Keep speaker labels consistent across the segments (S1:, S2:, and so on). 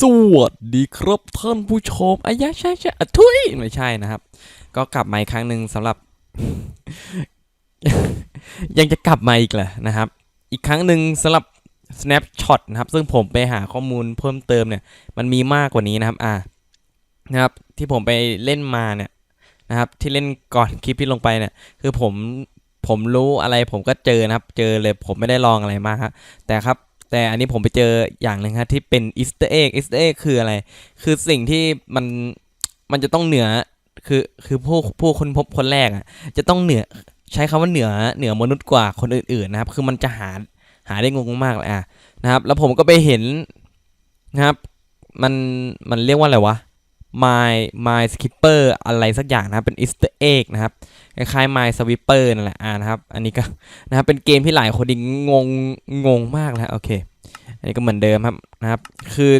S1: สวัสดีครับท่านผู้ชมอายะใช่ใช่อะทุยไม่ใช่นะครับ ก็กลับมาอีกครั้งหนึ่งสำหรับ ยังจะกลับมาอีกเหรอนะครับ อีกครั้งหนึ่งสำหรับ snapshot นะครับ ซึ่งผมไปหาข้อมูลเพิ่มเติมเนี่ย มันมีมากกว่านี้นะครับ อ่านะครับ ที่ผมไปเล่นมาเนี่ยนะครับ ที่เล่นก่อนคลิปที่ลงไปเนี่ย คือผมผมรู้อะไรผมก็เจอนะครับ เจอเลยผมไม่ได้ลองอะไรมากครับแต่ครับ แต่อันนี้ผมไปเจออย่างหนึ่งครับที่เป็นอีสเตอร์เอ็กอีสเตอร์เอ็กคืออะไร คือสิ่งที่มันมันจะต้องเหนือคือคือผู้ผู้คนพบคนแรกอะจะต้องเหนือใช้คำว่าเหนือเหนือมนุษย์กว่าคนอื่นๆนะครับ คือมันจะหาหาได้งงมากเลยอะนะครับ แล้วผมก็ไปเห็นนะครับ มันมันเรียกว่าอะไรวะ my my skipper อะไรสักอย่างนะครับเป็น easter egg นะครับ คล้ายๆ my sweeper นั่นแหละอ่านะครับ อันนี้ก็นะครับเป็นเกมที่หลายคนดิงงงงมากแล้วโอเค อันนี้ก็เหมือนเดิมครับนะครับ คือ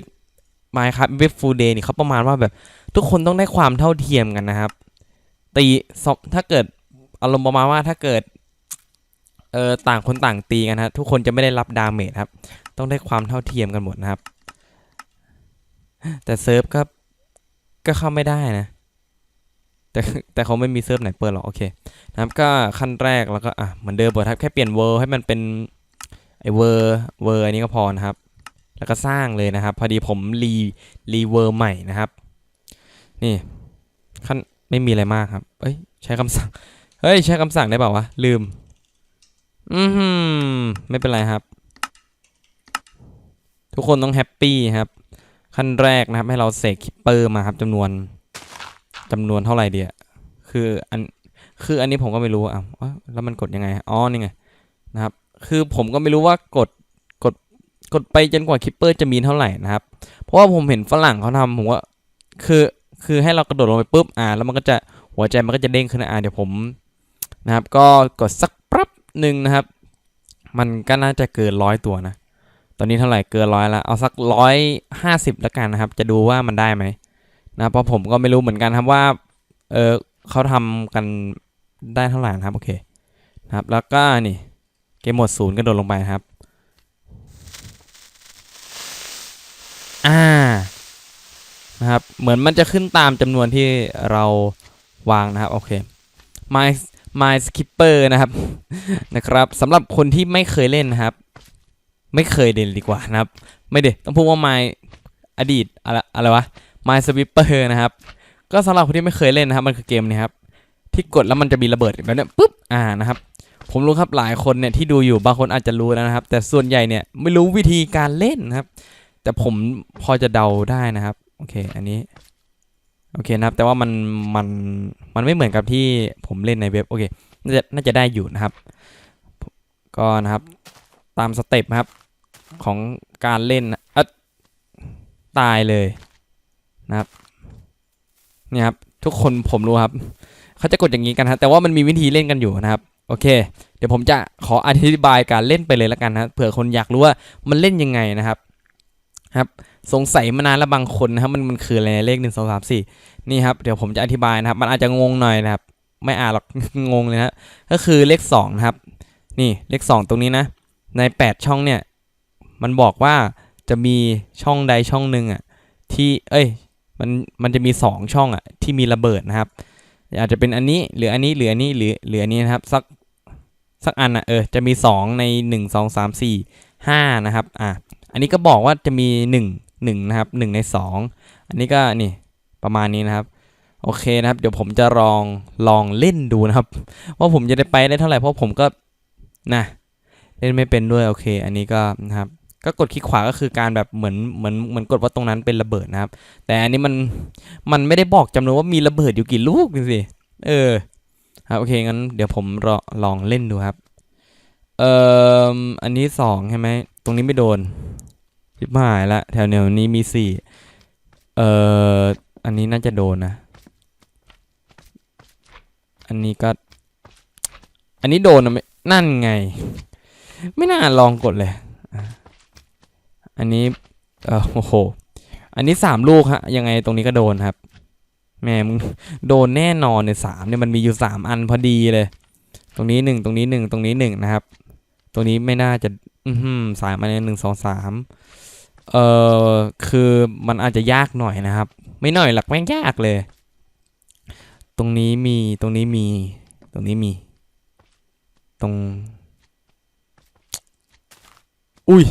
S1: Minecraft w e b Full Day นี่เขาประมาณว่าแบบทุกคนต้องได้ความเท่าเทียมกันนะครับ ตีสองถ้าเกิดอารมณ์ประมาณว่าถ้าเกิดเออต่างคนต่างตีกันนะทุกคนจะไม่ได้รับดาเมจครับ ต้องได้ความเท่าเทียมกันหมดนะครับ แต่เซิร์ฟก็ก็เข้าไม่ได้นะ แต่แต่เขาไม่มีเซิร์ฟไหนเปิดหรอกโอเคนะครับก็ขั้นแรกแล้วก็อะเหมือนเดิมเปิดครับแค่เปลี่ยนเวอร์ให้มันเป็นไอเวอร์เวอร์อันนี้ก็พอนะครับ แล้วก็สร้างเลยนะครับ พอดีผมรีรีเวอร์ใหม่นะครับ นี่ขั้นไม่มีอะไรมากครับ เอ้ยใช้คำสั่งเฮ้ยใช้คำสั่งได้เปล่าวะลืม อืมไม่เป็นไรครับ ทุกคนต้องแฮปปี้ครับ ขั้นแรกนะครับให้เราเสกคิปเปอร์มาครับจำนวน จำนวนเท่าไหร่เดียคืออันคืออันนี้ผมก็ไม่รู้อะแล้วมันกดยังไงอ๋อนี่ไงนะครับ คือผมก็ไม่รู้ว่ากดกดกดไปจนกว่าคิปเปอร์จะมีเท่าไหร่นะครับ เพราะว่าผมเห็นฝรั่งเขาทำผมว่าคือคือให้เรากระโดดลงไปปุ๊บอ่าแล้วมันก็จะหัวใจมันก็จะเด้งขึ้นอ่าเดี๋ยวผมนะครับ ก็กดสักแป๊บหนึ่งนะครับ มันก็น่าจะเกินร้อยตัวนะ ตอนนี้เท่าไหร่เกินร้อยแล้วเอาสักร้อยห้าสิบแล้วกันนะครับ จะดูว่ามันได้ไหม นะเพราะผมก็ไม่รู้เหมือนกันครับว่าเออเขาทำกันได้เท่าไหร่นะครับโอเคนะครับแล้วก็นี่เกมหมดศูนย์กระโดดลงไปครับอ่านะครับเหมือนมันจะขึ้นตามจำนวนที่เราวางนะครับโอเค my my skipper นะครับนะครับสำหรับคนที่ไม่เคยเล่นนะครับ ไม่เคยเล่นดีกว่านะครับ ไม่เด็ต้องพูดว่า my อดีตอะไรอะไรวะ my sweeper นะครับ ก็สำหรับคนที่ไม่เคยเล่นนะครับ มันคือเกมนี้ครับ ที่กดแล้วมันจะมีระเบิดแบบเนี้ยปุ๊บ อ่านะครับ ผมรู้ครับหลายคนเนี่ยที่ดูอยู่บางคนอาจจะรู้แล้วนะครับ แต่ส่วนใหญ่เนี่ยไม่รู้วิธีการเล่นนะครับ แต่ผมพอจะเดาได้นะครับ โอเค อันนี้ โอเคนะครับ แต่ว่ามัน มัน มันไม่เหมือนกับที่ผมเล่นในเว็บ โอเค น่าจะ น่าจะได้อยู่นะครับ ก็นะครับ ตามสเต็ปนะครับ ของการเล่นอะตายเลย นะครับเนี่ยครับทุกคนผมรู้ครับเขาจะกดอย่างนี้กันฮะแต่ว่ามันมีวิธีเล่นกันอยู่นะครับโอเค เดี๋ยวผมจะขออธิบายการเล่นไปเลยแล้วกันนะเผื่อคนอยากรู้ว่ามันเล่นยังไงนะครับครับสงสัยมานานแล้วบางคนนะครับมันมันคืออะไรเลขหนึ่งสองสามสี่นี่ครับเดี๋ยวผมจะอธิบายนะครับ มันอาจจะงงหน่อยนะครับ ไม่อ่านหรอกงงเลยนะก็คือเลขสองนะครับ นี่เลขสองตรงนี้นะ ในแปดช่องเนี่ย มันบอกว่าจะมีช่องใดช่องหนึ่งอะที่เอ้ย มันมันจะมีสองช่องอะที่มีระเบิดนะครับ อาจจะเป็นอันนี้หรืออันนี้หรืออันนี้หรือหรืออันนี้นะครับสักสักอันอะเออจะมีสองในหนึ่งสองสามสี่ห้านะครับอะอันนี้ก็บอกว่าจะมีหนึ่งหนึ่งนะครับหนึ่งในสองอันนี้ก็นี่ประมาณนี้นะครับโอเคนะครับ เดี๋ยวผมจะลองลองเล่นดูนะครับ ว่าผมจะได้ไปได้เท่าไหร่เพราะผมก็นะเล่นไม่เป็นด้วยโอเค อันนี้ก็นะครับ ก็กดคลิกขวาก็คือการแบบเหมือนเหมือนเหมือนกดว่าตรงนั้นเป็นระเบิดนะครับ แต่อันนี้มันมันไม่ได้บอกจำนวนว่ามีระเบิดอยู่กี่ลูกดูสิเออครับโอเคงั้นเดี๋ยวผมรอลองเล่นดูครับ เอ่ออันนี้สองใช่ไหมตรงนี้ไม่โดนชิบหายละแถวแนวนี้มีสี่เอ่ออันนี้น่าจะโดนนะ อันนี้ก็ อันนี้โดนนะไม่นั่นไง ไม่น่าลองกดเลย อันนี้เออโอ้โห อันนี้สามลูกฮะยังไงตรงนี้ก็โดนครับแม่มึงโดนแน่นอนเนี่ยสามเนี่ยมันมีอยู่สามอันพอดีเลย ตรงนี้หนึ่งตรงนี้หนึ่งตรงนี้หนึ่งนะครับ ตรงนี้ไม่น่าจะ อือหือสามอันนี้หนึ่งสองสามเออคือมันอาจจะยากหน่อยนะครับ ไม่หน่อยหลักแม่งยากเลย ตรงนี้มีตรงนี้มี ตรงนี้มี ตรง อุ้ย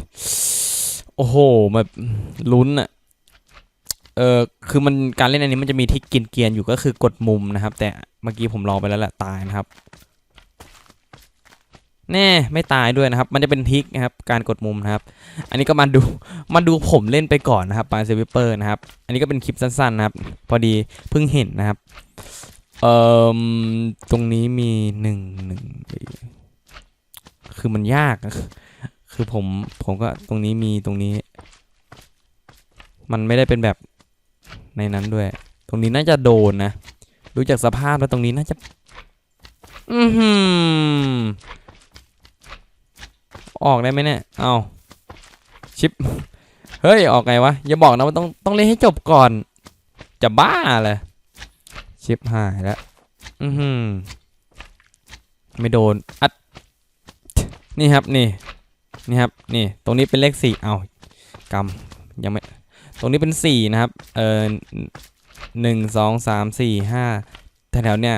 S1: โอ้โหแบบลุ้นอะเออคือมันการเล่นอันนี้มันจะมีที่กินเกียนอยู่ก็คือกดมุมนะครับ แต่เมื่อกี้ผมลองไปแล้วแหละตายนะครับ แน่ไม่ตายด้วยนะครับ มันจะเป็นทิกนะครับ การกดมุมนะครับ อันนี้ก็มาดูมาดูผมเล่นไปก่อนนะครับปาเซวิเปอร์นะครับ อันนี้ก็เป็นคลิปสั้นๆนะครับ พอดีเพิ่งเห็นนะครับ เอ่อตรงนี้มีหนึ่งหนึ่งคือมันยากอะ คือผมผมก็ตรงนี้มีตรงนี้ มันไม่ได้เป็นแบบในนั้นด้วย ตรงนี้น่าจะโดนนะดูจากสภาพแล้วตรงนี้น่าจะ อือหือออกได้ไหมเนี่ย เอาชิป เฮ้ย ออกไงวะ อย่าบอกนะว่าต้องต้องเล่นให้จบก่อน จะบ้าเลยชิปหายแล้ว อือหือไม่โดน อัด นี่ครับนี่ นี่ครับนี่ตรงนี้เป็นเลขสี่เอากำยังไม่ตรงนี้เป็นสี่นะครับเออหนึ่งสองสามสี่ห้าแถวๆเนี่ย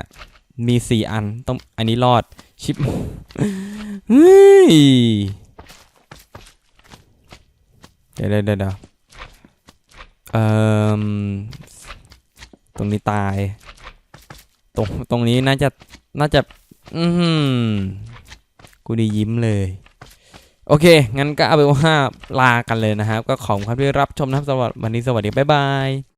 S1: มีสี่อันต้องอันนี้รอดชิปเฮ้ยเดี๋ยวเดี๋ยวเดี๋ยวเอ่อตรงนี้ตาย ตรงตรงนี้น่าจะน่าจะ อือหือกูดียิ้มเลย โอเค งั้นก็เอาเป็นว่าลากันเลยนะครับ ก็ขอบคุณที่รับชมนะครับสำหรับวันนี้สวัสดี บ๊ายบาย